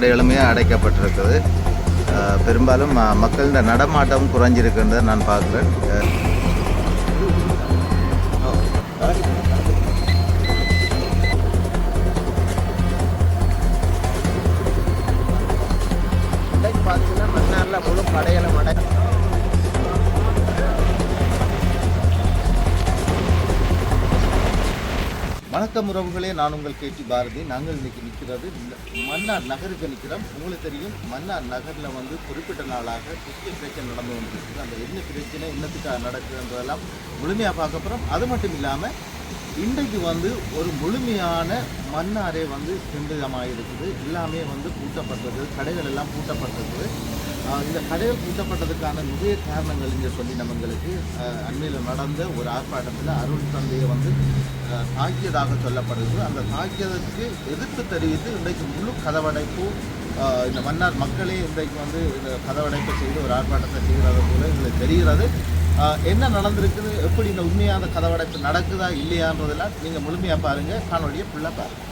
கடைகளுமே அடைக்கப்பட்டிருக்குது. பெரும்பாலும் ம- நடமாட்டம் குறைஞ்சிருக்குன்றதை நான் பார்க்குறேன். அஹ் இன்றைக்கு பார்த்தீங்கன்னா மன்னாரில் முழு கடைகளும் அடை வணக்கம் உறவுகளே நான் உங்கள் கேட்டி பாரதி. நாங்கள் இன்னைக்கு நிற்கிறது மன்னார் நகருக்கு நிற்கிறோம். உங்களுக்கு தெரியும் மன்னார் நகரில் வந்து குறிப்பிட்ட நாளாக முக்கிய பிரச்சனை நடந்து கொண்டிருக்குது அந்த என்ன பிரச்சனை என்னத்துக்காக நடக்குதுன்றதெல்லாம் முழுமையாக பார்க்க போகிறோம் அது மட்டும் இல்லாமல் இன்றைக்கு வந்து ஒரு முழுமையான மண்ணாரே வந்து சென்றதமாக இருக்குது எல்லாமே வந்து பூட்டப்பட்டது கடைகள் எல்லாம் பூட்டப்பட்டது. இந்த கடைகள் பூட்டப்பட்டதுக்கான நிறைய காரணங்கள் இங்கே சொல்லி நம்மங்களுக்கு அண்மையில் நடந்த ஒரு ஆர்ப்பாட்டத்தில் அருள் தந்தையை வந்து தாக்கியதாக சொல்லப்படுது அந்த தாக்கியதற்கு எதிர்ப்பு தெரிவித்து இன்றைக்கு முழு கதவடைப்பு இந்த மன்னார் மக்களே இன்றைக்கு வந்து இந்த கதவடைப்பை செய்து ஒரு ஆர்ப்பாட்டத்தை செய்கிறது போல இதில் தெரிகிறது. ஆஹ் என்ன நடந்திருக்குது? எப்படி இந்த உண்மையான கதவடைப்பு நடக்குதா இல்லையான்றதெல்லாம் நீங்கள் முழுமையாக பாருங்கள் காணொலியை ஃபுல்லாக பாருங்கள்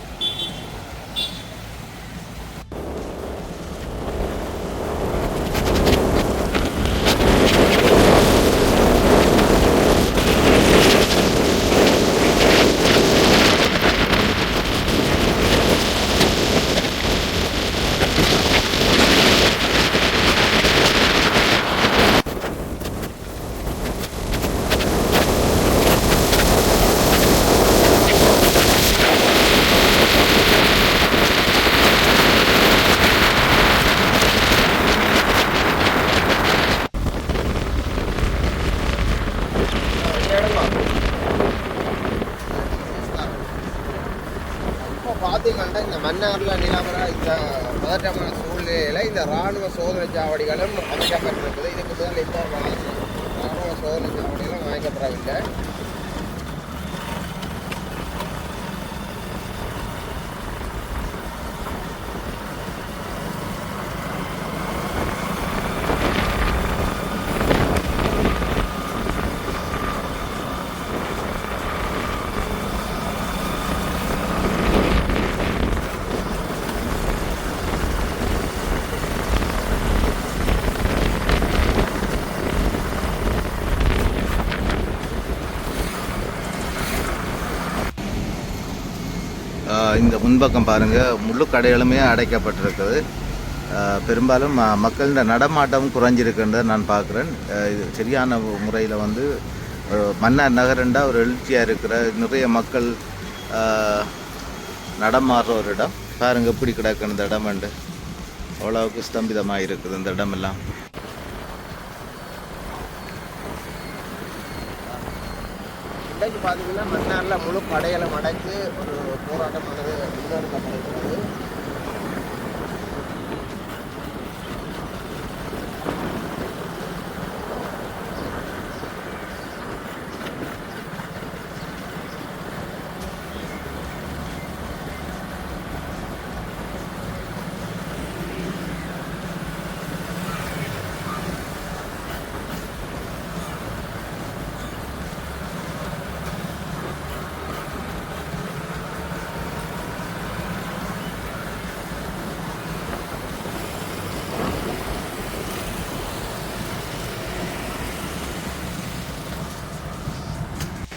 இப்போ பார்த்தீங்கன்னா இந்த மன்னாரில் நிலவர இந்த பதற்றமான சூழ்நிலையில் இந்த இராணுவ சோதனை சாவடிகளும் அமைக்கப்பட்டிருக்குது இதுக்கு முதல் இப்போ ராணுவ சோதனை சாவடிகளும் அமைக்கப்படவில்லை இந்த முன்பக்கம் பாருங்கள் முழு கடைகளுமே அடைக்கப்பட்டிருக்குது. பெரும்பாலும் ம- மக்களின் நடமாட்டம் குறைஞ்சிருக்குன்றதை நான் பார்க்குறேன். இது சரியான முறையில் வந்து மன்னார் நகரண்டா ஒரு எழுச்சியாக இருக்கிற நிறைய மக்கள் நடமாடுற ஒரு இடம். பாருங்கள் எப்படி கிடக்கு இந்த இடம்ண்டு அவ்வளோவுக்கு ஸ்தம்பிதமாக இருக்குது இந்த இடமெல்லாம். இன்றைக்கு பார்த்தீங்கன்னா மன்னாரில் முழு கடைகளும் அடைத்து ஒரு போராட்டமானது முன்னெடுக்கப்படுகிறது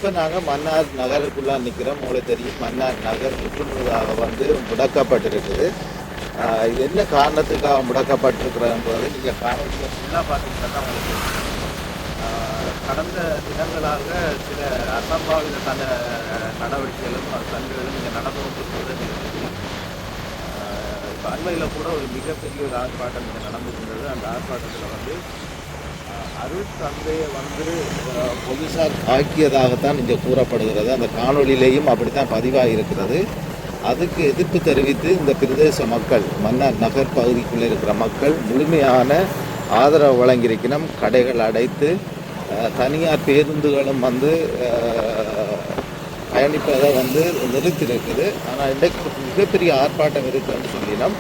இப்போ நாங்கள் மன்னார் நகருக்குள்ளே நிற்கிறோம் உங்களுக்கு தெரியும் மன்னார் நகர் சுற்றுலாக வந்து முடக்கப்பட்டிருக்குது இது என்ன காரணத்துக்காக முடக்கப்பட்டிருக்கிறதுன்றது நீங்கள் காரணத்தில் ஃபுல்லாக பார்த்தீங்கன்னா உங்களுக்கு கடந்த தினங்களாக சில அசம்பாவித தன நடவடிக்கைகளும் சண்டைகளும் இங்கே நடந்து கொண்டிருக்கிறது தெரியும். இப்போ அண்மையில் கூட ஒரு மிகப்பெரிய ஒரு ஆர்ப்பாட்டம் இங்கே நடந்திருந்தது அந்த ஆர்ப்பாட்டத்தில் வந்து ஆஹ் அருள் தந்தையை வந்து பொதுசார் தாக்கியதாகத்தான் ஆக்கியதாகத்தான் இங்கே கூறப்படுகிறது. அந்த காணொலியிலேயும் அப்படித்தான் பதிவாக இருக்கிறது அதுக்கு எதிர்ப்பு தெரிவித்து இந்த பிரதேச மக்கள் மன்னார் நகர் பகுதிக்குள்ளே இருக்கிற மக்கள் முழுமையான ஆதரவு வழங்கியிருக்கணும். கடைகள் அடைத்து தனியார் பேருந்துகளும் வந்து பயணிப்பதை வந்து நிறுத்தியிருக்குது. ஆனால் இன்றைக்கு மிகப்பெரிய ஆர்ப்பாட்டம் இருக்குன்னு சொல்லினோம்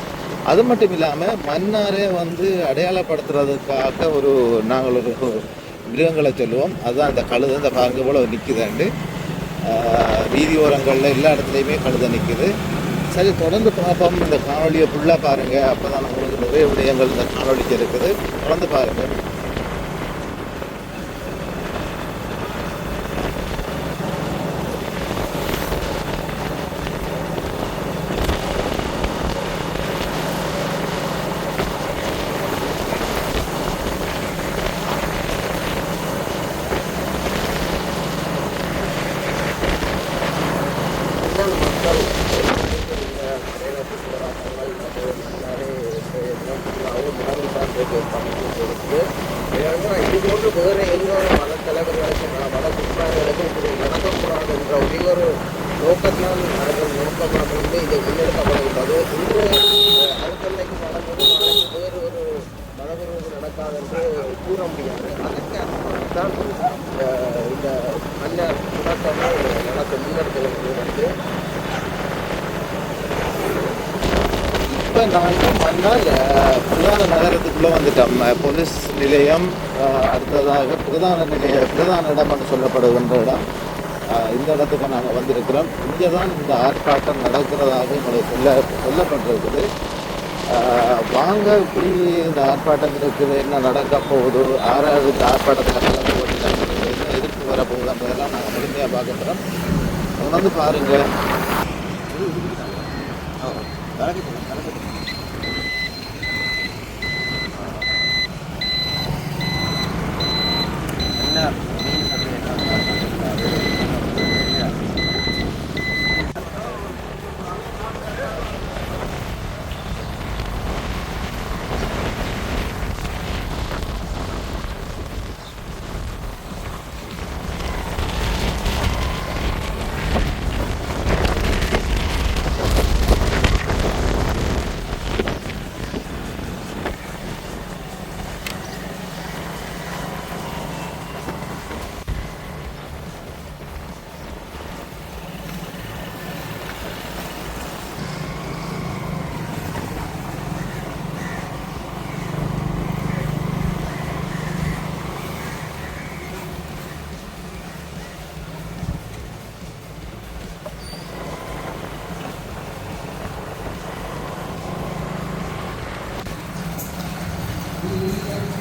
அது மட்டும் இல்லாமல் மன்னாரே வந்து அடையாளப்படுத்துறதுக்காக ஒரு நாங்கள் ஒரு மிருகங்களை சொல்லுவோம். அதுதான் அந்த கழுதை இந்த பாருங்க போல் நிற்குதாண்டு வீதி ஓரங்களில் எல்லா இடத்துலையுமே கழுதை நிற்குது சரி தொடர்ந்து பார்ப்போம். இந்த காணொலியை ஃபுல்லாக பாருங்கள் அப்போ தான் உங்களுக்கு நிறைய விடயங்கள் இந்த காணொலிக்கு இருக்குது. தொடர்ந்து பாருங்கள் இது போன்று வேறு எந்த ஒரு இப்படி நடக்கக்கூடாது என்ற ஒரே ஒரு நோக்கத்தினால் நடக்கும் நோக்கமாக வந்து இதை முன்னெடுக்கப்படுகின்றது இன்று அடுத்த இப்போ நாங்கள் மன்னால் பிரதான நகரத்துக்குள்ளே வந்துட்டோம். போலீஸ் நிலையம் அடுத்ததாக பிரதான நிலைய பிரதான இடம் என்று சொல்லப்படுகின்ற இடம். இந்த இடத்துக்கு நாங்கள் வந்திருக்கிறோம். இங்கே தான் இந்த ஆர்ப்பாட்டம் நடக்கிறதாக எங்களுக்கு சொல்ல சொல்லப்பட்டிருக்குது. வாங்க இப்படி இந்த ஆர்ப்பாட்டம் இருக்குது. என்ன நடக்க போகுது? ஆறாவது இந்த ஆர்ப்பாட்டத்தில் கலந்து கொண்டு என்ன எதிர்ப்பு வரப்போகுது போகுதுன்றதெல்லாம் நாங்கள் முழுமையாக பார்க்க போகிறோம் உணர்ந்து பாருங்கள் எல்லாரும்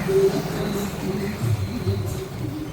すてき。